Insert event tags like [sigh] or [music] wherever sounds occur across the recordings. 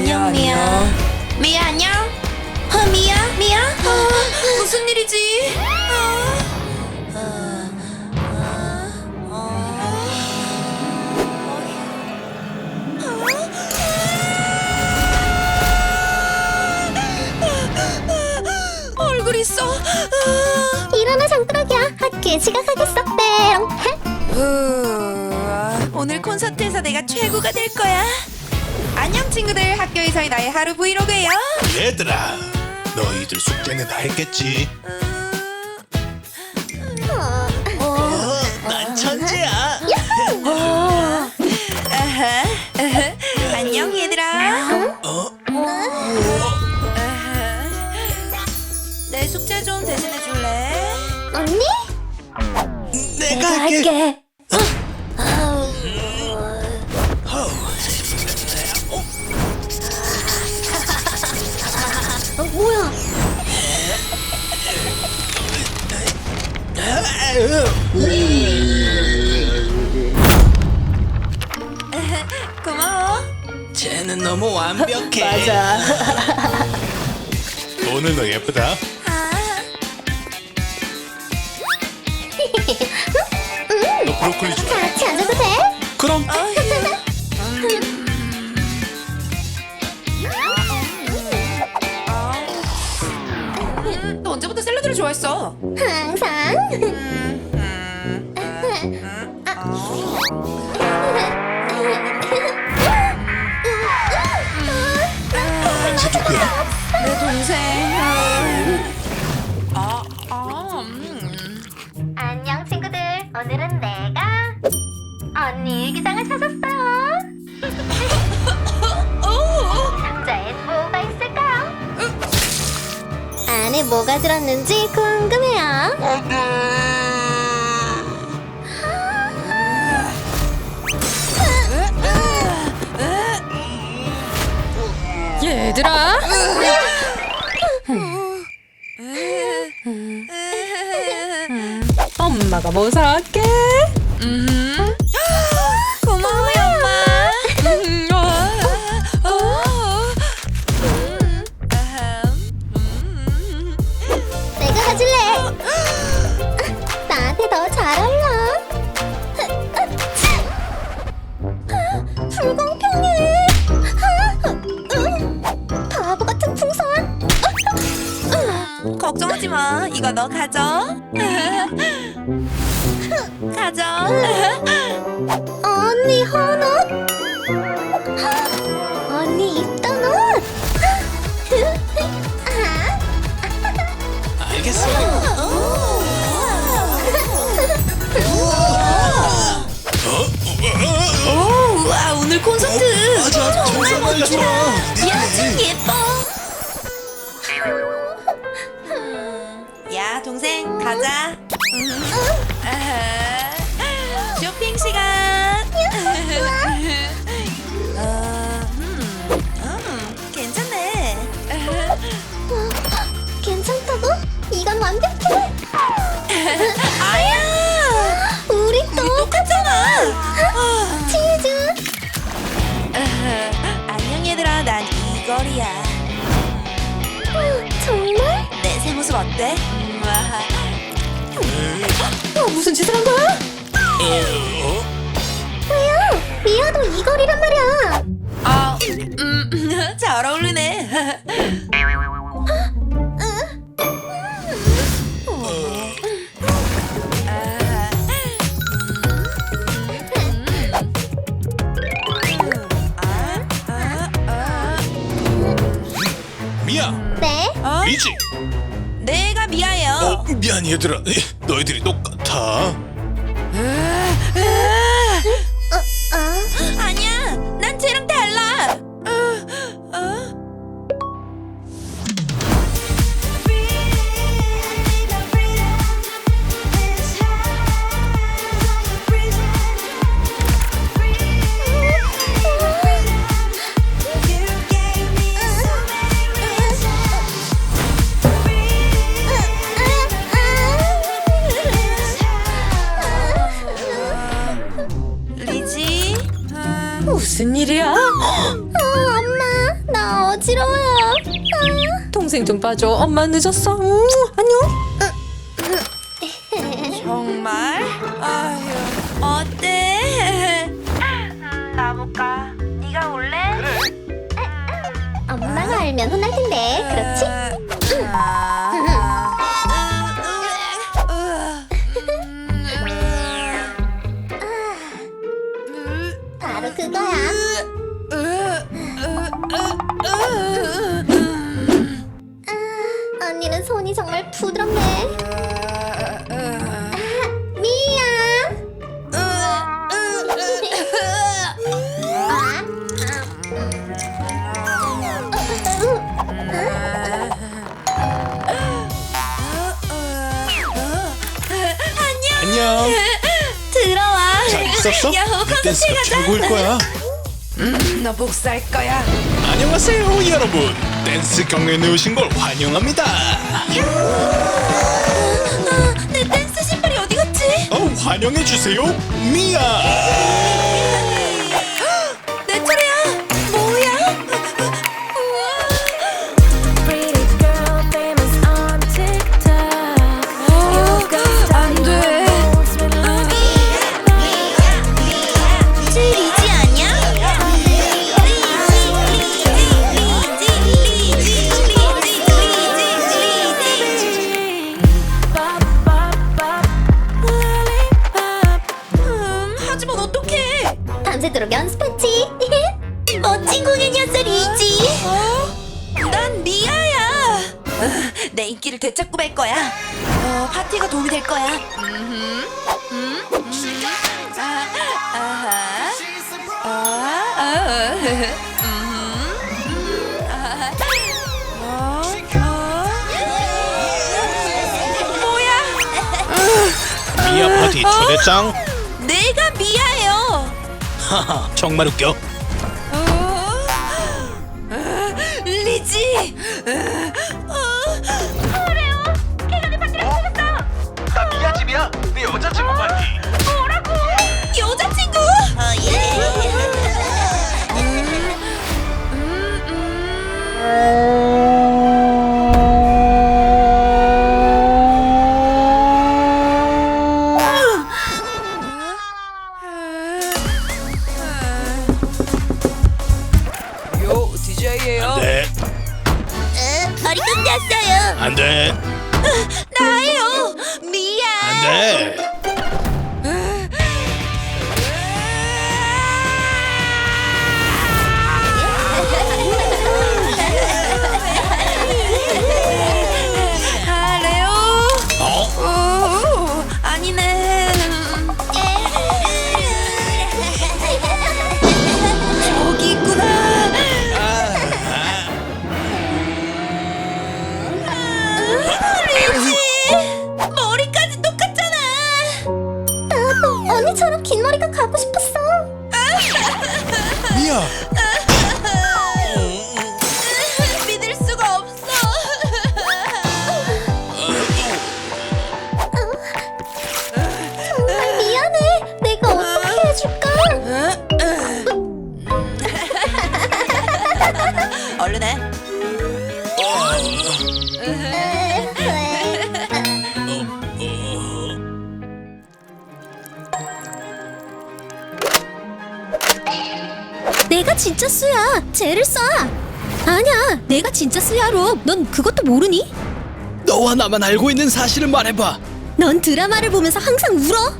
안녕 미야. 미야 안녕. 어 미야 미야. 어, 무슨 일이지? 얼굴 있어. 일어나 장꾸러기야 학교에 지각하겠어 빼롱 후, 오늘 콘서트에서 내가 최고가 될 거야. 안녕 친구들 학교에서의 나의 하루 브이로그예요. 얘들아 너희들 숙제는 다 했겠지? 난 천재야 아하, 아하. 안녕 얘들아. 어? 아하. 내 숙제 좀 대신해 줄래? 언니? 내가 할게 브로콜리 좋아 같이 앉아도 돼? 그럼 음, 너 언제부터 샐러드를 좋아했어? 항상? 내 동생. 아, 아, 음. 안녕 친구들 오늘은 언니 일기장을 찾았어요. 상자엔 뭐가 있을까요? 안에 뭐가 들었는지 궁금해요. 얘들아? 엄마가 뭐 사올게? 고 걱정하지 마. 이거 너 가져. [laughs] 가져. 언니 헌 옷 언니 입던 옷 아, 알겠어 오, 와 오늘 콘서트. 맞아 정말 좋아 야, 참 예뻐. 야, 동생 가자. 쇼핑 시간. 어, 음, 음, 괜찮네. 괜찮다고? 이건 완벽해 아야, 우리 또 똑같잖아. 치즈 안녕 얘들아, 난. 어, 정말? 내 새 모습 어때? 어, 무슨 짓을 한 거야? 어? 뭐야 미아도 이거리란 말이야 아, 음, [laughs] 잘 어울리네. 미야 네? 어? 미지 내가 미아예요. 어 미안 얘들아 너희들이 똑같아 어? 동생 좀 봐줘. 엄마 늦었어. 음, 안녕. 정말? 아휴, 어때? 나볼까? 네가 올래? 엄마가 알면 혼날 텐데. 그렇지? 들어와. 잘 있었어? 야, 이 댄스가 콘서트 가자. 최고일 거야. 너 복수할 거야. 안녕하세요, 여러분. 댄스 경연에 오신 걸 환영합니다. 아, 내 댄스 신발이 어디 갔지? 어, 환영해 주세요, 미야. 밤새도록 연습했지. [laughs] 멋진 공연이었어, 리지. 어? 난 미아야. 아, 내 인기를 되찾고 말 거야. 어, 파티가 도움이 될 거야. 음흠. 음, 음. 아, 아하. 아, 아, 음흠. 음, 아하. 어, 어. 뭐야? 미야 파티 초대장. 내가 미아예요. 하하, [laughs] 정말 웃겨. 어? 아, 리지. 어, 요 DJ예요. 네, 머리 끊겼어요. 안 돼, 나예요. 미야. 안 돼. 수야. 쟤를 쏴. 아니야, 내가 진짜 수야로. 넌 그것도 모르니? 너와 나만 알고 있는 사실을 말해봐. 넌 드라마를 보면서 항상 울어.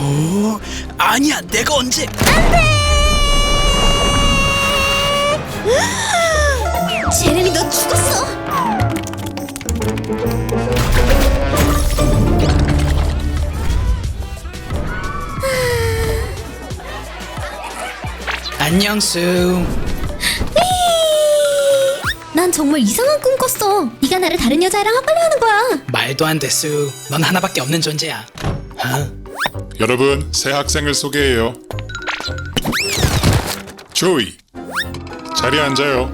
오, 아니야, 내가 언제? [gasps] 제레미, 너 죽었어. 안녕, 수. 난 정말 이상한 꿈 꿨어. 네가 나를 다른 여자애랑 헛발려 하는 거야. 말도 안 돼, 수. 넌 하나밖에 없는 존재야. 어? 여러분, 새 학생을 소개해요. 조이. 자리에 앉아요.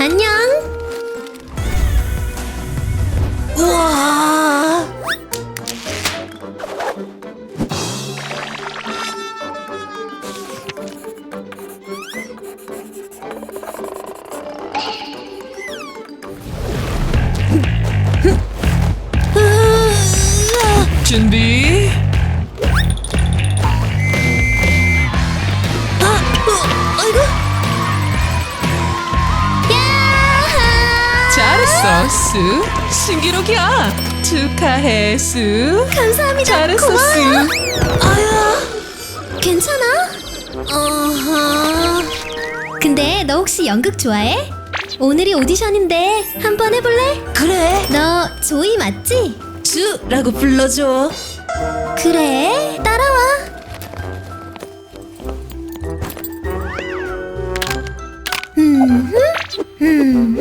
안녕. 우와. 준비. 아, 어, 아이고. 야하! 잘했어, 수. 신기록이야. 축하해, 수. 감사합니다. 잘했어, 고마워. 수. 아야, 괜찮아? 어허. 근데 너 혹시 연극 좋아해? 오늘이 오디션인데 한번 해볼래? 그래. 너 조이 맞지? 주라고 불러줘 그래, 따라와. 음, 음.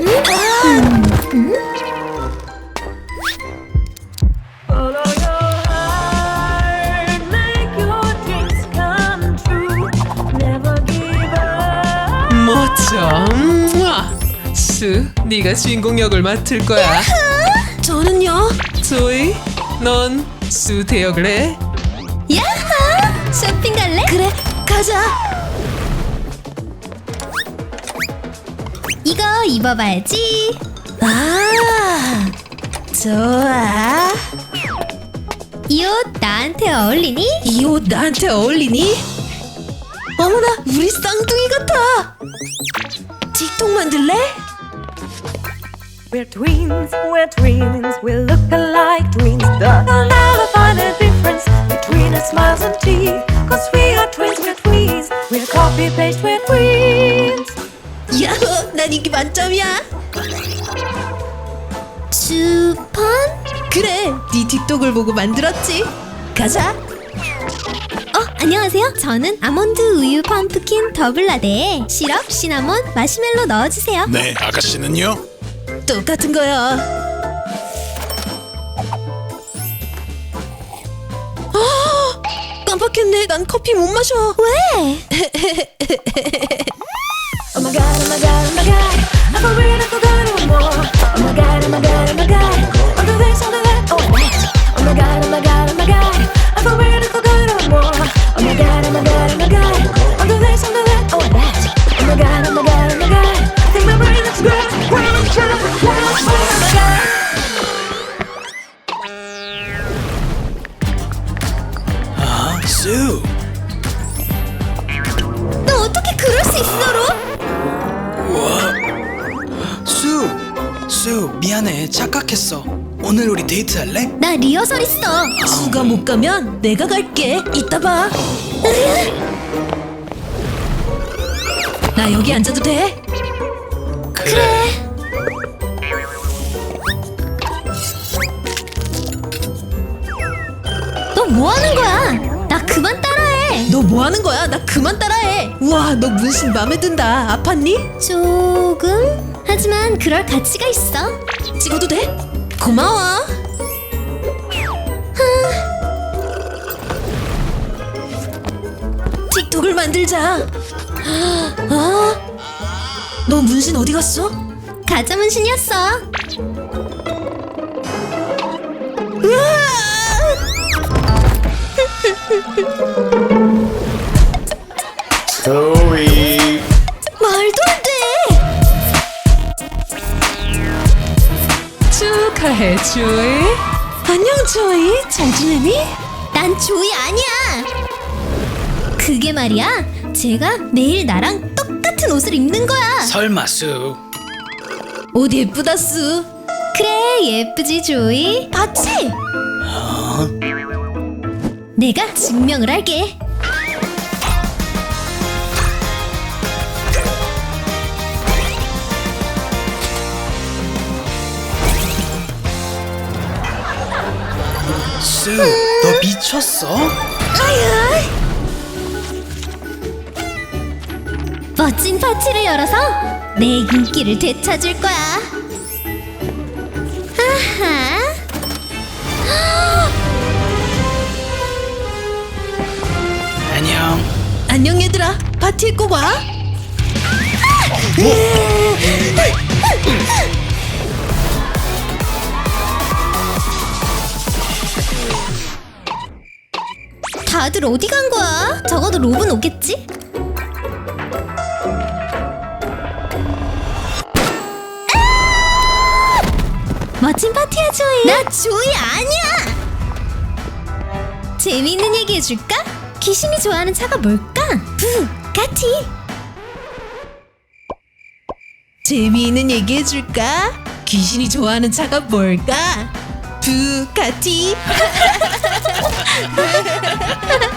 멋져. 우와. 수, 네가 주인공 역을 맡을 거야. 저는요 조이, 넌수 대역을 해. 야하! 쇼핑 갈래? 그래 가자 이거 입어봐야지. 아 좋아 이 옷 나한테 어울리니? 이 옷 나한테 어울리니? 어머나 우리 쌍둥이 같아 틱톡 만들래? We're twins, we're twins, we look alike twins. But I'll never find a difference between our smiles and teeth. Cause we are twins, we're twins, we're copy paste, we're twins. 야호 난 인기 만점이야 주펀? 그래 네 틱톡을 보고 만들었지 가자 어, 안녕하세요. 저는 아몬드 우유 펌프킨 더블 라떼에 시럽, 시나몬, 마시멜로 넣어주세요. 네, 아가씨는요? 똑같은 거야 아 깜빡했네 난 커피 못 마셔 왜? Oh my god, oh my god, oh my god. I for real, 착각했어. 오늘 우리 데이트 할래? 나 리허설 있어. 수가 못 가면 내가 갈게 이따 봐 나 여기 앉아도 돼? 그래. 너 뭐 하는 거야? 나 그만 따라해. 너 뭐 하는 거야? 나 그만 따라해. 우와, 너 문신 마음에 든다. 아팠니? 조금? 하지만 그럴 가치가 있어. 찍어도 돼? 고마워. 틱톡을 만들자. 아, 너 문신 어디 갔어? 가짜 문신이었어. 조이. 해, 조이. 안녕, 조이. 잘 지내니? 난 조이 아니야. 그게 말이야. 제가 매일 나랑 똑같은 옷을 입는 거야. 설마 수. 옷 예쁘다, 수. 그래 예쁘지 조이. 봤지? 내가 증명을 할게. 수, 너 미쳤어? 멋진 파티를 열어서 내 인기를 되찾을 거야. 아하. 안녕. 안녕, 얘들아. 파티에 꼭 와. 다들 어디 간 거야? 적어도 로브는 오겠지? 아! 멋진 파티야 조이. 나 조이 아니야. 재미있는 얘기 해줄까? 귀신이 좋아하는 차가 뭘까? 부가티. 재미있는 얘기 해줄까? 귀신이 좋아하는 차가 뭘까? 두카티? [laughs]